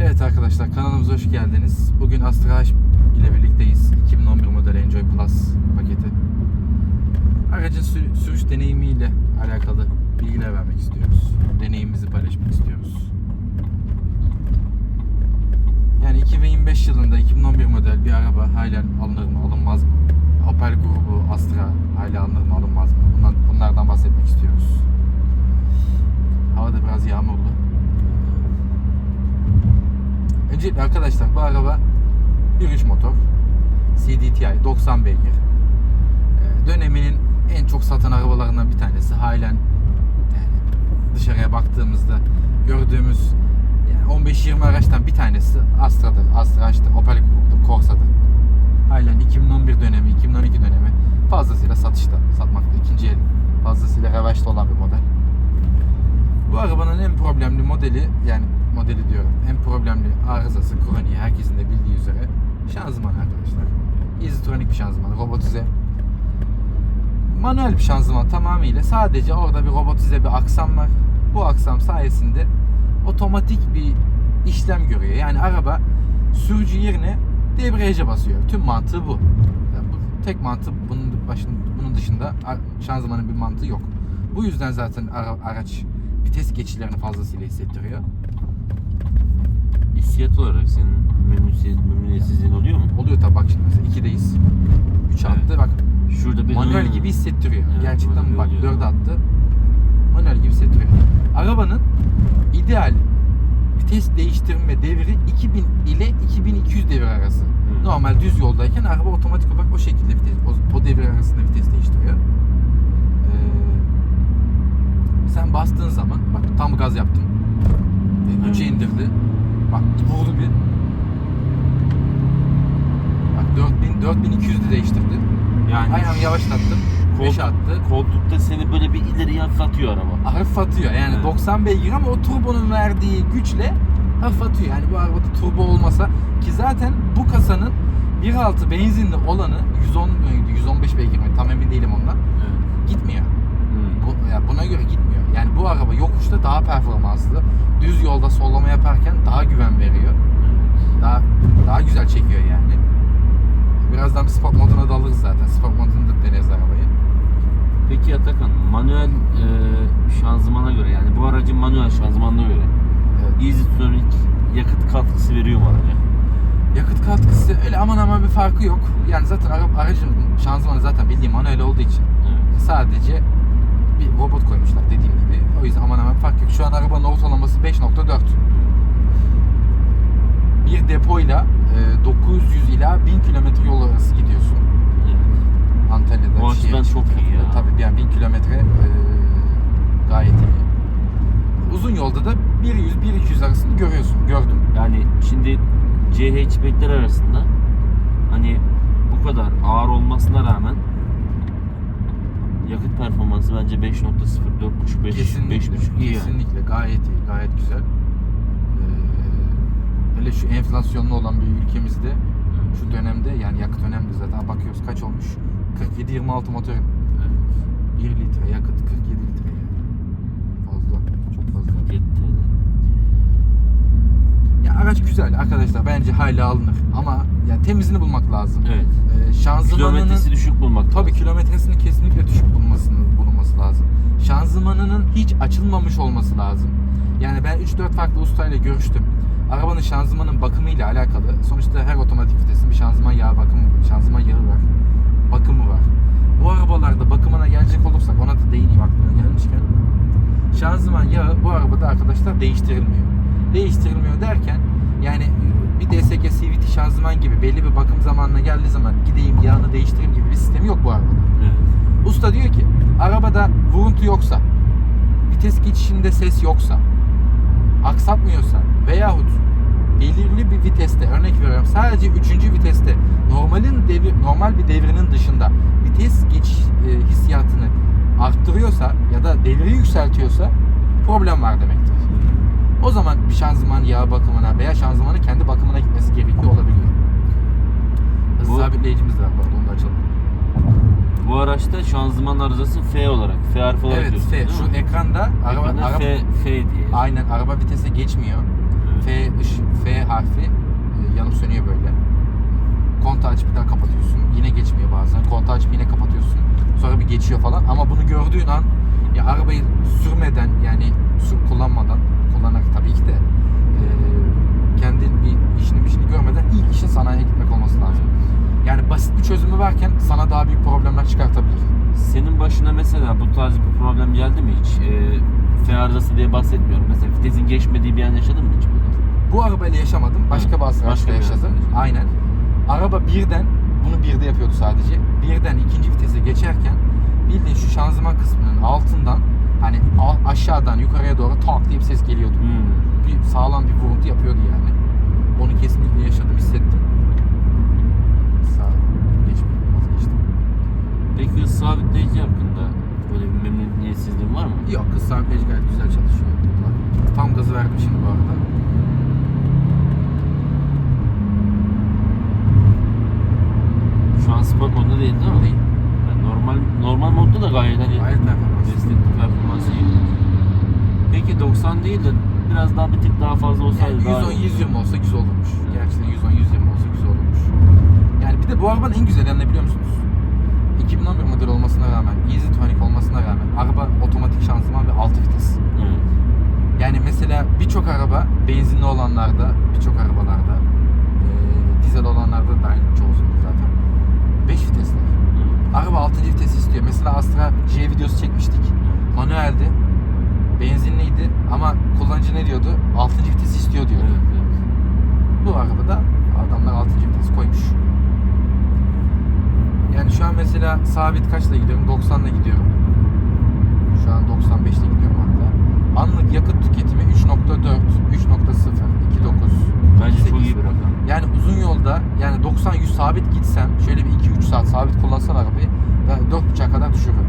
Evet arkadaşlar kanalımıza hoş geldiniz. Bugün Astra H ile birlikteyiz. 2011 model Enjoy Plus paketi. Aracın sür- sürüş deneyimiyle alakalı bilgiler vermek istiyoruz. Deneyimimizi paylaşmak istiyoruz. Yani 2025 yılında 2011 model bir araba halen alınır mı alınmaz mı? Opel grubu Astra hala alınır mı alınmaz mı? Bundan, bunlardan bahsetmek istiyoruz. Hava da biraz yağmurlu. Öncelikle arkadaşlar bu araba 1.3 motor. CDTI 90 beygir. Ee, Döneminin en çok satan arabalarından bir tanesi. Halen yani dışarıya baktığımızda gördüğümüz yani 15-20 araçtan bir tanesi Astra'dır. Astra işte Opel grubudur, Corsa'dır. Halen 2011 dönemi, 2012 dönemi fazlasıyla satışta, satmakta. ikinci el fazlasıyla revaçta olan bir model. Bu arabanın en problemli modeli yani modeli diyorum en problemli arızası kroniği herkesin de bildiği üzere şanzıman arkadaşlar. Izotronik bir şanzıman, robotize. Manuel bir şanzıman tamamıyla sadece orada bir robotize bir aksam var. Bu aksam sayesinde otomatik bir işlem görüyor. Yani araba sürücü yerine debriyaja basıyor. Tüm mantığı bu. Yani bu tek mantığı bunun başın, bunun dışında şanzımanın bir mantığı yok. Bu yüzden zaten ara- araç vites geçişlerini fazlasıyla hissettiriyor. Hissiyat olarak senin memnuniyetsiz, memnuniyetsizliğin oluyor mu? Oluyor tabi bak şimdi mesela 2'deyiz. 3 Evet. attı bak Şurada bir manuel gibi hissettiriyor. Evet, Gerçekten manuel bak oluyor. 4 attı. Manuel gibi hissettiriyor. Arabanın ideal vites değiştirme devri 2000 ile 2200 devir arası. Hı. Normal düz yoldayken araba otomatik olarak o şekilde vites, o, o devir arasında vites değiştiriyor. Ee, sen bastığın zaman bak tam gaz yaptım. Hı. 3'e indirdi. Bak vurdu bir. Bak 4000 4200 de değiştirdi. Yani Ayağımı yavaşlattım. Kol- 5'e attı. koltukta seni böyle bir ileriye hafif atıyor araba. Hafif atıyor. Yani Evet. 90 beygir ama o turbonun verdiği güçle hafif atıyor. Yani bu arabada turbo olmasa ki zaten bu kasanın 1.6 benzinli olanı 110 muydu 115 beygir mi tam emin değilim ondan Evet. gitmiyor. Hı. Bu, ya buna göre gitmiyor. Yani bu araba yokuşta daha performanslı. Düz yolda sollama yaparken daha güven veriyor. Daha daha güzel çekiyor yani. Birazdan bir sport moduna da alırız zaten. Sport modunu da deneriz arabayı. Peki Atakan, manuel e, şanzımana göre yani bu aracın manuel şanzımanına göre Evet. Easytronic yakıt katkısı veriyor mu araca? Yakıt katkısı öyle aman aman bir farkı yok. Yani zaten ara- aracın şanzımanı zaten bildiğim manuel olduğu için Evet. sadece bir robot koymuşlar dediğim gibi. O yüzden aman aman fark yok. Şu an arabanın ortalaması 5.4. Bir depoyla e, 900 ila 1000 kilometre yol arası gidiyorsun. Evet. Antalya'da. Şehir açıdan çok iyi ya. Tabii yani 1000 kilometre e, gayet iyi. Uzun yolda da 100-100-200 arasını görüyorsun. Gördüm. Yani şimdi C hatchbackler arasında hani bu kadar ağır olmasına rağmen yakıt performansı bence 5.0 4.5 5 Kesinlikle. 5.5 iyi yani. kesinlikle. Gayet iyi. Gayet güzel. Ee, hele şu enflasyonlu olan bir ülkemizde şu dönemde yani yakıt önemli zaten bakıyoruz kaç olmuş 47-26 motorun 1 litre yakıt 47 litre yani. fazla çok fazla Yetti. ya araç güzel arkadaşlar bence hala alınır. Ama ya temizini bulmak lazım. Evet. ee, şanzımanının Kilometresi düşük bulmak tabii lazım. kilometresinin kesinlikle düşük bulunmasını bulunması lazım. Şanzımanının hiç açılmamış olması lazım. Yani ben 3-4 farklı ustayla görüştüm. Arabanın şanzımanın bakımıyla alakalı. Sonuçta her otomatik vitesin bir şanzıman yağı bakımı şanzıman yağı var bakımı var. Bu arabalarda bakımına gelecek olursak ona da değineyim aklıma gelmişken. Şanzıman yağı bu arabada arkadaşlar değiştirilmiyor. Değiştirilmiyor derken yani bir DSG CVT şanzıman gibi belli bir bakım zamanına geldiği zaman gideyim yağını değiştireyim gibi bir sistemi yok bu arabada. Evet. Usta diyor ki arabada vuruntu yoksa, vites geçişinde ses yoksa, aksatmıyorsa veyahut belirli bir viteste örnek veriyorum sadece 3. viteste normalin devir normal bir devrinin dışında vites geçiş e, hissiyatını arttırıyorsa ya da devri yükseltiyorsa problem var demektir. O zaman bir şanzıman yağ bakımına veya şanzımanın kendi bakımına gitmesi gerekiyor olabiliyor. Hız Bu- sabitleyicimiz de var onu da açalım. Bu araçta şanzıman arızası F olarak, F harfi olarak Evet F, şu ekranda araba, Ekranda araba F, F diye. aynen araba vitese geçmiyor. Evet. F, ış- F harfi e, yanıp sönüyor böyle. Kontağı açıp bir daha kapatıyorsun. Yine geçmiyor bazen. Kontağı açıp yine kapatıyorsun. Sonra bir geçiyor falan. Ama bunu gördüğün an ya arabayı sürmeden yani sür kullanmadan kullanarak tabii ki de e, kendin bir işini işini görmeden ilk işin sanayiye gitmek olması lazım. Yani basit bir çözümü varken sana daha büyük problemler çıkartabilir. Senin başına mesela bu tarz bir problem geldi mi hiç? Ee, F arızası diye bahsetmiyorum. Mesela vitesin geçmediği bir an yaşadın mı hiç böyle? Bu arabayla yaşamadım. Başka bir başka araçla bir yaşadım. yaşadın. Aynen. Araba birden, bunu birde yapıyordu sadece. Birden ikinci vitese geçerken bildiğin şu şanzıman kısmının altından hani aşağıdan yukarıya doğru tak diye bir ses geliyordu. Hmm. Bir sağlam bir vuruntu yapıyordu yani. Onu kesinlikle yaşadım, hissettim. Sağ geçmedim, vazgeçtim. Peki hız sabitleyici hakkında böyle bir memnuniyetsizliğin var mı? Yok, kız sabitleyici gayet güzel çalışıyor. Tam gazı verdim şimdi bu arada. Şu an sport modunda değil değil mi? Değil. Yani normal normal modda da gayet hani Gayet performans. destekli performansı iyi. Peki 90 değil de biraz daha bir tık daha fazla olsaydı Yani daha 110 iyi. 120 olsa güzel olurmuş. Gerçekten 110 120 olsa güzel olurmuş. Yani bir de bu arabanın en güzel yanı ne biliyor musunuz? 2011 model olmasına rağmen, Easy Tonic olmasına rağmen araba otomatik şanzıman ve 6 vites. Evet. Yani mesela birçok araba benzinli olanlarda, birçok arabalarda, eee, dizel olanlarda da aynı çoğusunda zaten 5 vitesler. evet. Araba 6. vites istiyor. Mesela Astra J videosu çekmiştik. Manueldi. Benzinliydi ama kullanıcı ne diyordu? 6. vites istiyor diyordu. Evet. Bu arabada adamlar 6. vites koymuş. Yani şu an mesela sabit kaçla gidiyorum? 90'la gidiyorum. Şu an 95'le gidiyorum hatta. Anlık yakıt tüketimi 3.4, 3.0, 2.9. Bence çok 8. iyi bir rakam. Yani uzun yolda yani 90-100 sabit gitsem şöyle bir 2-3 saat sabit kullansam arabayı ben 4.5'a kadar düşürürüm.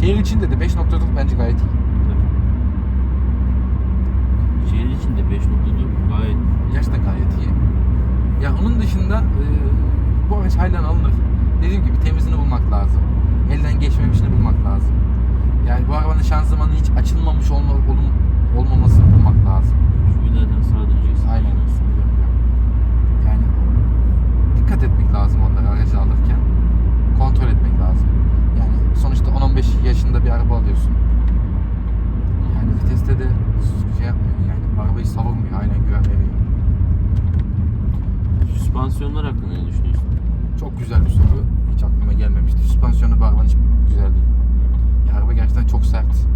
Şehir içinde de 5.4 bence gayet iyi. Şehir içinde 5.4 gayet Gerçekten gayet iyi. Ya onun dışında e, bu araç halen alınır. Dediğim gibi temizini bulmak lazım. Elden geçmemişini bulmak lazım. Yani bu arabanın şanzımanı hiç açılmamış olma, olum, olmamasını bulmak lazım. şu ileriden sağa döneceksin. Aynen. Yani dikkat etmek lazım onlara aracı alırken. Kontrol etmek lazım. Yani sonuçta 10-15 yaşında bir araba alıyorsun. Yani viteste de şey yapmıyor yani arabayı savurmuyor, halen güven veriyor. Süspansiyonlar hakkında ne düşünüyorsun? Çok güzel bir soru. Hiç aklıma gelmemişti. Süspansiyonu arabanın hiç güzel değil. Ya araba gerçekten çok sert.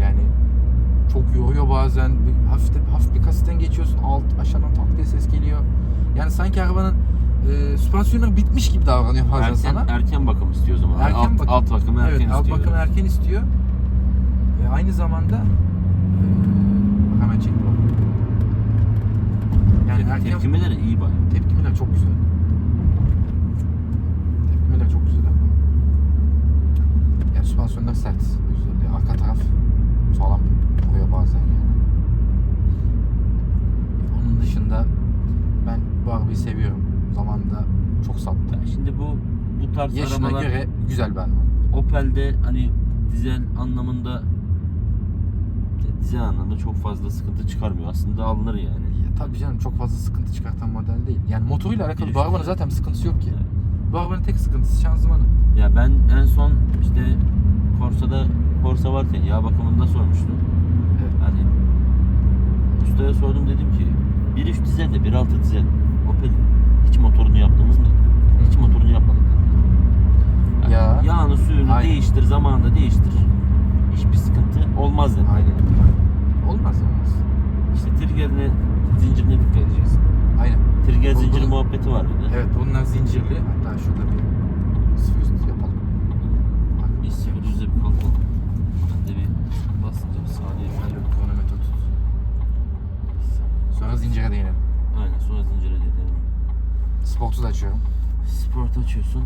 Yani çok yoruyor bazen. Bir, hafif, de- hafif bir kasitten geçiyorsun. Alt aşağıdan tak diye ses geliyor. Yani sanki arabanın e, süspansiyonu bitmiş gibi davranıyor bazen Erken, sana. erken bakım istiyor o zaman. Erken alt, bakım. alt bakımı erken evet, alt istiyor. bakımı erken istiyor. Ve aynı zamanda e, hemen çektim. Yani Te- erken Tepkimeleri iyi bayağı. Tepkimeler çok güzel. Tepkimeler çok güzel abi. Yani süspansiyonlar sert. Özellikle arka taraf sağlam vuruyor bazen yani. Onun dışında ben bu arabayı seviyorum. Zamanında çok sattım. Ya Şimdi bu bu tarz Yaşına arabalar göre güzel bir araba. Opel'de hani dizel anlamında dizel anlamda çok fazla sıkıntı çıkarmıyor. Aslında alınır yani. Tabii canım çok fazla sıkıntı çıkartan model değil. Yani motoruyla alakalı Bir bu arabanın üstüne. zaten bir sıkıntısı yok ki. Bu arabanın tek sıkıntısı şanzımanı. Ya ben en son işte Corsa'da Corsa varken yağ bakımında sormuştum. Evet. Hani ustaya sordum dedim ki 1.3 dizel de 1.6 dizel Opel'in hiç motorunu yaptığımız mı? Hiç motorunu yapmadık. Yani Ya. Yağını suyunu Aynen. değiştir zamanında değiştir. Hiçbir sıkıntı olmaz dedi. Aynen. Olmaz olmaz. İşte triggerine zincirine dikkat edeceksin. Aynen. Trigger Bu- zinciri bunu- muhabbeti var bir de. Evet bunlar zincirli. Hatta şurada bir üstü yapalım. Bak, Bir yüze bir kalkalım. Ben de bir basınca bir saniye Şöyle bir kronometre tut. Sonra zincire değinelim. Aynen sonra zincire deneyelim. Sportsuz açıyorum. Sport açıyorsun.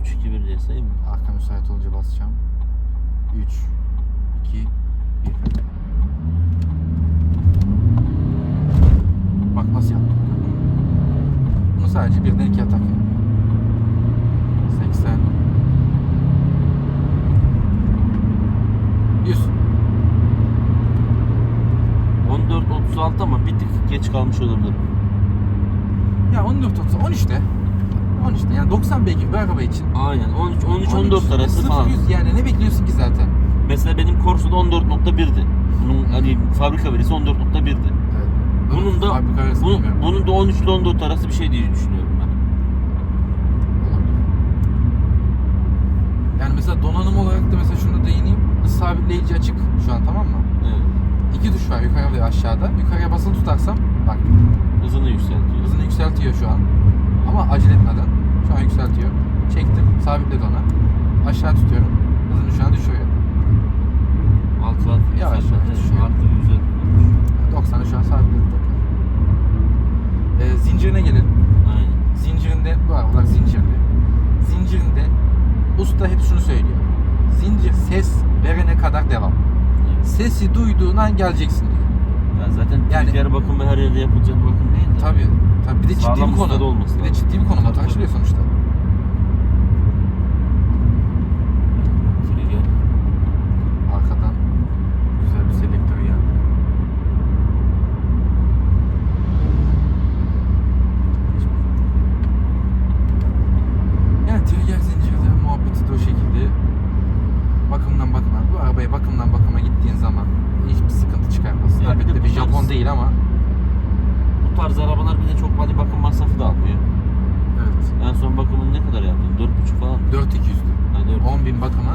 3 2 1 diye sayayım mı? Arka müsait olunca basacağım. 3 2 1 Bak nasıl yaptım. gördün mü? Bunu sadece birden iki atak yapıyorum. 80 100 14 36 ama bir tık geç kalmış olabilirim. Ya 14 30 13'te. 13'te yani 90 beygir bir araba için. Aynen 13 13 14 arası 0 falan. 100 yani ne bekliyorsun ki zaten? Mesela benim Corsa'da 14.1'di. Bunun hani fabrika verisi 14.1'di. Bunun da fabrika arası bunun, bilmiyorum. bunun da 13 ile 14 arası bir şey diye düşünüyorum ben. Olabilir. Yani mesela donanım olarak da mesela şunu değineyim. Hız sabitleyici açık şu an tamam mı? Evet. İki tuş var yukarıda ve aşağıda. Yukarıya basılı tutarsam bak Hızını yükseltiyor. hızını yükseltiyor şu an. Ama acele etmeden şu an yükseltiyor. Çektim sabitledi ona. Aşağı tutuyorum. Hızını şu an düşürüyor. Alt saat Yavaş yavaş düşüyor. Artı güzel. 90'ı şu an sabitledi Ee, zincirine gelelim. Aynen. Zincirinde bu arabalar zincirli. Zincirinde usta hep şunu söylüyor. Zincir ses verene kadar devam. Evet. Sesi duyduğun an geleceksin diyor. Ya zaten Yani- yani, yer bakımı her yerde yapılacak bakım değil de. Tabii. Tabii bir de ciddi bir konu. Bir de ciddi bir konu. Tabii. açılıyor sonuçta. Trigger. Arkadan güzel bir selektör geldi. Yani trigger zincirde muhabbeti de o şekilde. Bakımdan bakıma. Bu arabaya bakımdan bakıma gittiğin zaman hiçbir sıkıntı çıkarmaz. Ya bir de Elbette bu bir Japon tarz- değil ama. Bu tarz arabalar bir de çok body bakım masrafı da almıyor. Evet. En son bakımını ne kadar yaptın? 4,5 falan. 4200'dü. Ha, 4. 10 bin bakımı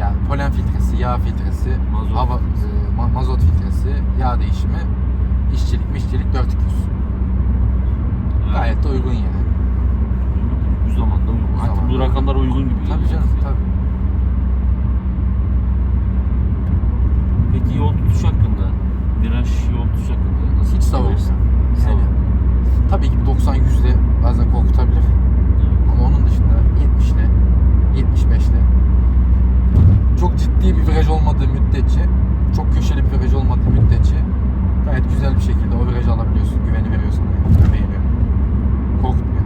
ya polen filtresi, yağ filtresi, Mazot. hava, e, ma- mazot filtresi, yağ değişimi, işçilik, mişçilik 4200. Gayet de uygun yani. Bu zamanda uygun. Bu Artık bu zamanda rakamlar uygun gibi geliyor. Tabii canım tabii. Peki yol tutuş hakkında, viraj yol tutuş hakkında nasıl Hiç savunmuyorum. hissediyorsun? Yani, tabii ki 90 100'le bazen korkutabilir. Ama onun dışında 70'le, 75'le çok ciddi bir viraj olmadığı müddetçe, çok köşeli bir viraj olmadığı müddetçe gayet güzel bir şekilde o virajı alabiliyorsun, güveni veriyorsun. Yani. Beğeniyorum. Korkutmuyor.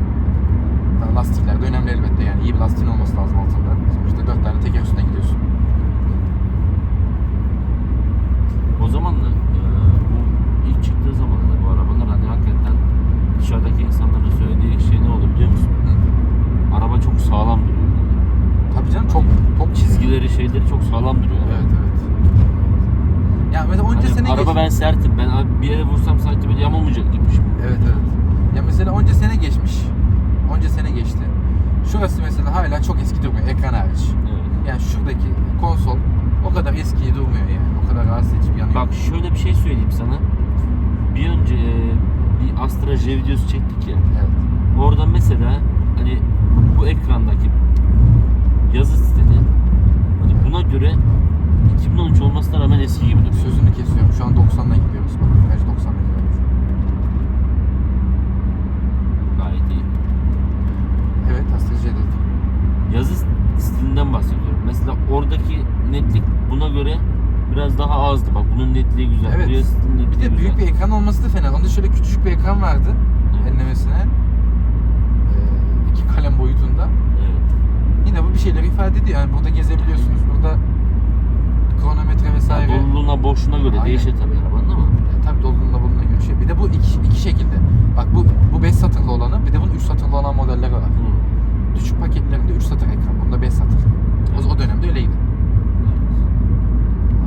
Daha lastikler de önemli elbette yani. iyi bir lastiğin olması lazım altında. Sonuçta 4 tane teker üstüne gidiyorsun. O zaman da e, bu ilk çıktığı zaman da bu arabalar hani hakikaten dışarıdaki insanların söylediği şey ne oldu biliyor musun? Hı. Araba çok sağlam duruyor. Tabii canım çok çok Çizgileri şeyleri çok sağlam duruyor. Evet evet. Ya mesela onca Hani sene araba geç- ben sertim. Ben abi bir yere vursam sanki böyle yamulmayacak gibiymiş. Evet evet. Ya mesela onca sene geçmiş. Onca sene geçti. Şurası mesela hala çok eski durmuyor ekran hariç. Evet. Yani şuradaki konsol o kadar eski durmuyor yani. O kadar rahatsız edici bir yanı. Bak şöyle bir şey söyleyeyim sana. Bir önce e, bir Astra J videosu çektik ya. Evet. Orada mesela hani bu ekrandaki yazı sistemi hani buna göre 2013 olmasına rağmen eski gibi duruyor. Sözünü kesiyorum. Şu an 90'la gidiyoruz. Bak viraj 90'la gidiyoruz. Gayet iyi. Evet J dedik. Yazı stilinden bahsediyorum. Mesela oradaki netlik buna göre biraz daha azdı. Bak bunun netliği güzel. Evet. Bu yazı stilinin Bir netliği de büyük güzel. bir ekran olması da fena. Onda şöyle küçücük bir ekran vardı. Evet. Enlemesine. Ee, iki kalem boyutunda. Evet. Yine bu bir şeyleri ifade ediyor. Yani burada gezebiliyorsunuz. Burada kronometre vesaire. Yani doluluğuna boşluğuna göre Aynen. değişir tabii arabanın ama. E, tabii dolduğunda bulunduğuna göre şey. Bir de bu iki, iki şekilde. Bak bu bu 5 satırlı olanı, bir de bunun 3 satırlı olan modelleri var. Hı. Düşük paketlerinde 3 satır ekran. Bunda 5 satır. O, o dönemde öyleydi.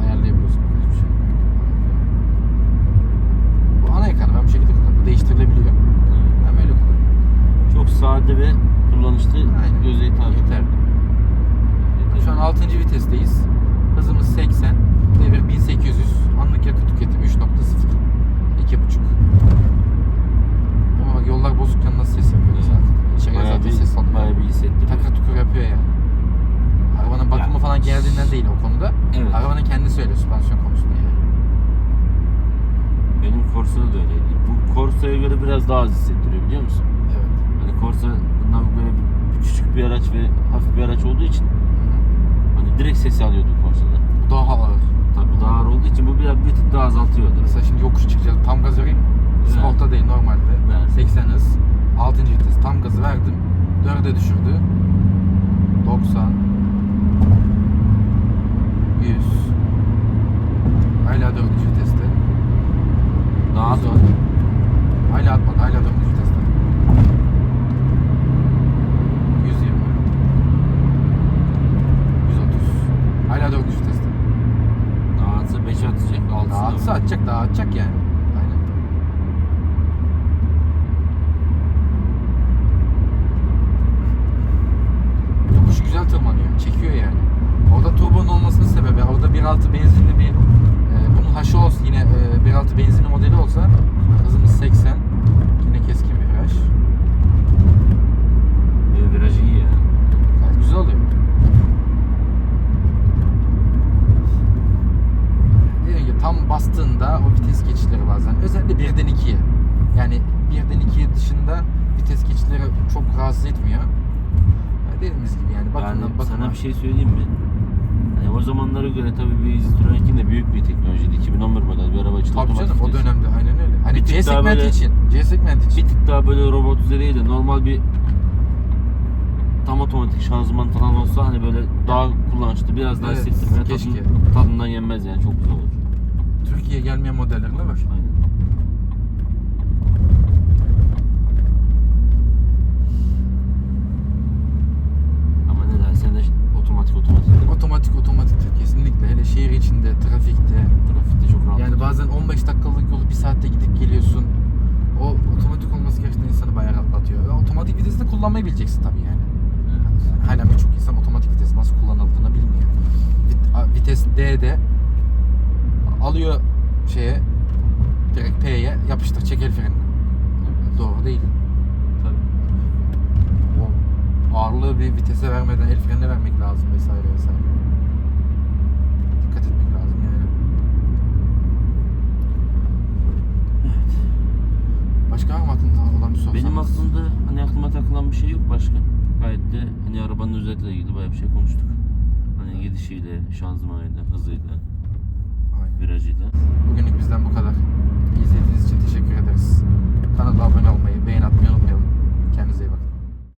Ayarlayabiliyorsun. Hiçbir şey. Bu ana ekranı ben bu şekilde kullanıyorum. Bu değiştirilebiliyor. Evet. Ben böyle kullanıyorum. Çok sade ve kullanışlı Aynen. göze hitap eder. Şu an 6. vitesteyiz. Hızımız 80. Devir 1800. Anlık yakıt tüketimi 3.0. 2.5. Ama bak yollar bozukken nasıl ses yapıyor mesela. İçeriye Bayağı zaten bir, ses alıyor. bayağı bir hissettiriyor. Takır tukur yapıyor yani. Arabanın bakımı Ya. falan geldiğinden değil o konuda. Evet. Arabanın kendisi öyle süspansiyon konusunda yani. Benim Corsa'da da öyleydi. Bu Corsa'ya göre biraz daha az hissettiriyor biliyor musun? Evet. Hani Corsa'dan böyle bir, küçük bir araç ve hafif bir araç olduğu için direkt sesi alıyorduk borsada. Bu daha havalı. Tabii daha ağır olduğu için bu biraz bir tık daha azaltıyordur. Mesela şimdi yokuş çıkacağız. Tam gaz vereyim. Evet. Sportta değil normalde. Evet. 80 hız. 6. vites. Tam gazı verdim. 4'e düşürdü. 90 100 Hala 4. viteste. Daha zor. Hala atmadı. Hala 4. viteste. Hala 4. viteste. Daha atsa 5'e atacak. 6'sına. Daha atsa atacak. Daha atacak yani. Aynen. Yokuş güzel tırmanıyor. Çekiyor yani. Orada turbonun olmasının sebebi orada 1.6 benzinli bir e, bunun haşı olsa yine e, 1.6 benzinli modeli olsa hızımız 80 bastığında o vites geçişleri bazen özellikle birden ikiye yani birden ikiye dışında vites geçişleri çok rahatsız etmiyor. Yani dediğimiz gibi yani bakımdan Yani bakıma. sana bir şey söyleyeyim mi? Hani o zamanlara göre tabii bir Citroen de büyük bir teknolojiydi. 2011 model bir araba için Tabii canım o dönemde aynen öyle. Hani C segmenti böyle- için, C segmenti için. Bir tık daha böyle robot üzeriydi. Normal bir tam otomatik şanzıman falan olsa hani böyle daha kullanışlı biraz daha Evet, hissettirmeye tadından yenmez yani çok güzel olur. Türkiye'ye gelmeyen modellerinde var. Aynen. Ama ne dersen de otomatik otomatik. Otomatik otomatiktir kesinlikle. Hele şehir içinde, trafikte. Trafikte çok rahat. Yani bazen 15 dakikalık yolu bir saatte gidip geliyorsun. O otomatik olması gerçekten insanı bayağı rahatlatıyor. Ve otomatik vitesi de kullanmayı bileceksin tabii yani. Evet. Yani hala birçok insan otomatik vites nasıl kullanıldığını bilmiyor. Vit- a- vites D'de alıyor şeye direkt P'ye yapıştır çek el frenini. Doğru değil. Tabii. O ağırlığı bir vitese vermeden el frenine vermek lazım vesaire vesaire. Dikkat etmek lazım yani. Başka var mı aklında olan bir soru? Benim aklımda hani aklıma takılan bir şey yok başka. Gayet de hani arabanın özelliğiyle ilgili bayağı bir şey konuştuk. Hani gidişiyle, şanzımanıyla, hızıyla, Aynen. virajıydı. Bugünlük bizden bu kadar. İzlediğiniz için teşekkür ederiz. Kanala abone olmayı, beğen atmayı unutmayalım. Kendinize iyi bakın.